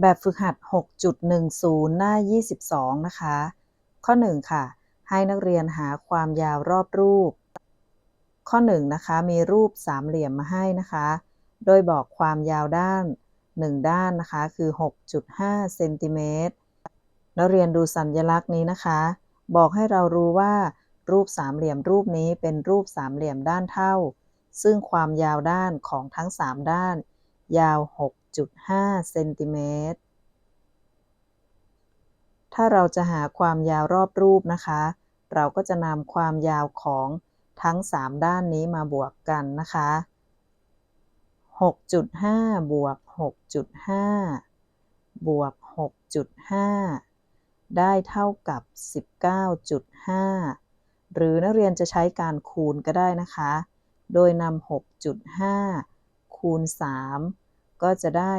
แบบฝึกหัด 6.10 หน้า 22 นะคะ ข้อ 1 ค่ะ ให้นักเรียนหาความยาวรอบรูป ข้อ 1 นะคะ มีรูปสามเหลี่ยมมาให้นะคะ โดยบอกความยาวด้าน 1 ด้านนะคะ คือ 6.5 เซนติเมตร นักเรียนดูสัญลักษณ์นี้นะคะ บอกให้เรารู้ว่า รูปสามเหลี่ยมรูปนี้เป็นรูปสามเหลี่ยมด้านเท่า ซึ่งความยาวด้านของทั้ง 3 ด้าน ยาว 6.5เซนติเมตร ถ้าเราจะหาความยาวรอบรูปนะคะ เราก็จะนำความยาวของทั้ง 3 ด้านนี้มาบวกกันนะคะ 6.5 บวก 6.5 บวก 6.5 ได้เท่ากับ 19.5 หรือนักเรียนจะใช้การคูณก็ได้นะคะ โดยนำ6.5 คูณ 3 ก็จะได้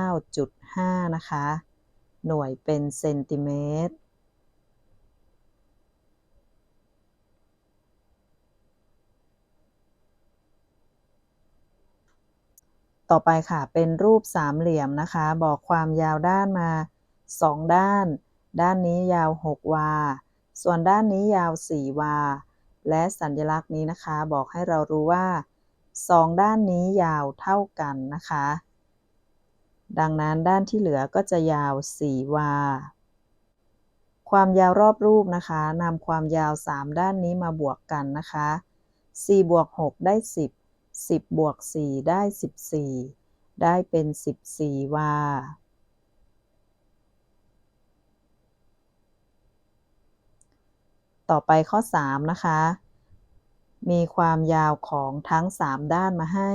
19.5 นะคะ หน่วยเป็นเซนติเมตร ต่อไปค่ะ เป็นรูปสามเหลี่ยมนะคะ บอกความยาวด้านมา 2 ด้าน ด้านนี้ยาว 6 วา ส่วนด้านนี้ยาว 4 วา และสัญลักษณ์นี้นะคะ บอกให้เรารู้ว่า 2ด้านนี้ยาวเท่ากันนะคะ ดังนั้นด้านที่เหลือก็จะยาว 4 วา ความยาวรอบรูปนะคะนำความยาว 3 ด้านนี้มาบวกกันนะคะ 4 บวก 6 ได้ 10 10 บวก 4 ได้ 14 ได้เป็น 14 วาต่อไปข้อ 3 นะคะ มีความยาวของทั้ง3ด้านมาให้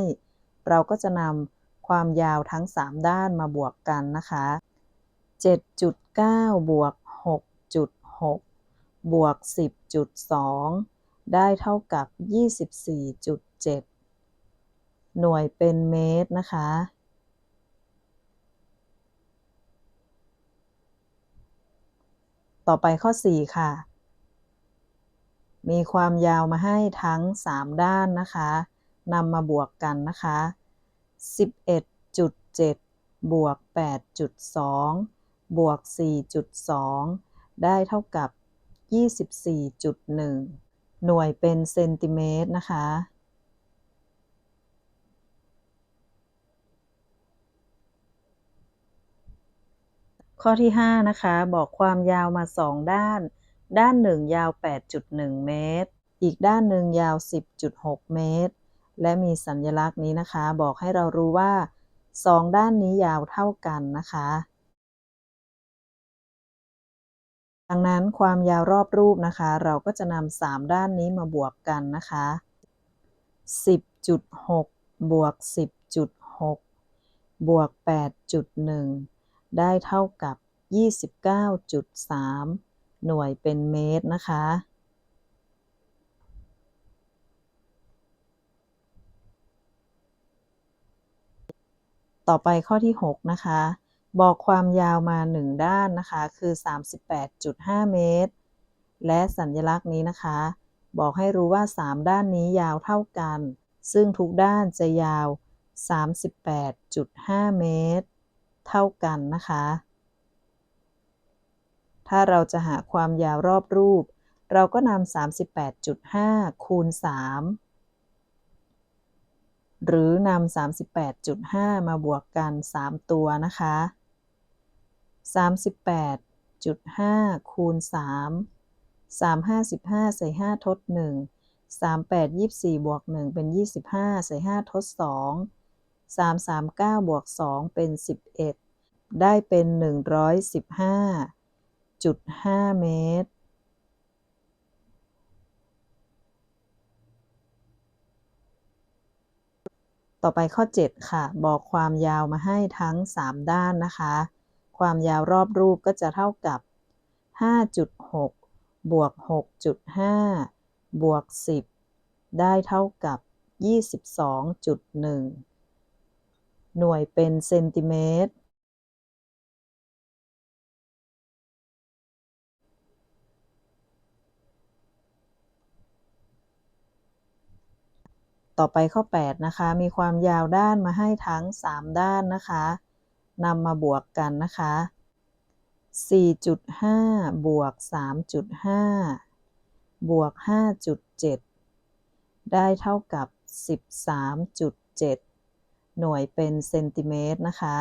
เราก็จะนำความยาวทั้ง3ด้านมาบวกกันนะคะ 7.9 บวก 6.6 บวก 10.2 ได้เท่ากับ 24.7 หน่วยเป็นเมตรนะคะต่อไปข้อ 4 ค่ะ มีความยาวมาให้ทั้ง 3 ด้านนะคะนำมาบวกกันนะคะ 11.7 บวก 8.2 บวก 4.2 ได้เท่ากับ 24.1 หน่วยเป็นเซนติเมตรนะคะข้อที่ 5 นะคะ บอกความยาวมา 2 ด้าน ด้านหนึ่งยาว 8.1 เมตร อีกด้านหนึ่งยาว 10.6 เมตร และมีสัญลักษณ์นี้นะคะ บอกให้เรารู้ว่า 2 ด้านนี้ยาวเท่ากันนะคะ ดังนั้นความยาวรอบรูปนะคะ เราก็จะนำ3ด้านนี้มาบวกกันนะคะ 10.6 บวก 10.6 บวก 8.1 ได้เท่ากับ 29.3 หน่วยเป็นเมตรนะคะ ต่อไปข้อที่ 6 นะคะ บอกความยาวมา 1 ด้านนะคะ คือ 38.5 เมตร และสัญลักษณ์นี้นะคะ บอกให้รู้ว่า 3 ด้านนี้ยาวเท่ากัน ซึ่งทุกด้านจะยาว 38.5 เมตร เท่ากันนะคะ ถ้าเราจะหาความยาวรอบรูป เราก็นำ38.5 คูณ 3 หรือนำ38.5 มาบวกกัน 3 ตัวนะคะ 38.5 คูณ 3 3 55 ใส่ 5 ทด 1 3 8 24 บวก 1 เป็น 25 ใส่ 5 ทด 2 3 3 9 บวก 2 เป็น 11 ได้เป็น 115 115.5เมตร ต่อไปข้อ 7 ค่ะ บอกความยาวมาให้ทั้ง 3 ด้านนะคะ ความยาวรอบรูปก็จะเท่ากับ 5.6 บวก 6.5 บวก 10 ได้เท่ากับ 22.1 หน่วยเป็นเซนติเมตร ต่อไปข้อ 8 นะคะ มีความยาวด้านมาให้ทั้ง 3 ด้านนะคะนำมาบวกกันนะคะ 4.5 บวก 3.5 บวก 5.7 ได้เท่ากับ 13.7 หน่วยเป็นเซนติเมตรนะคะ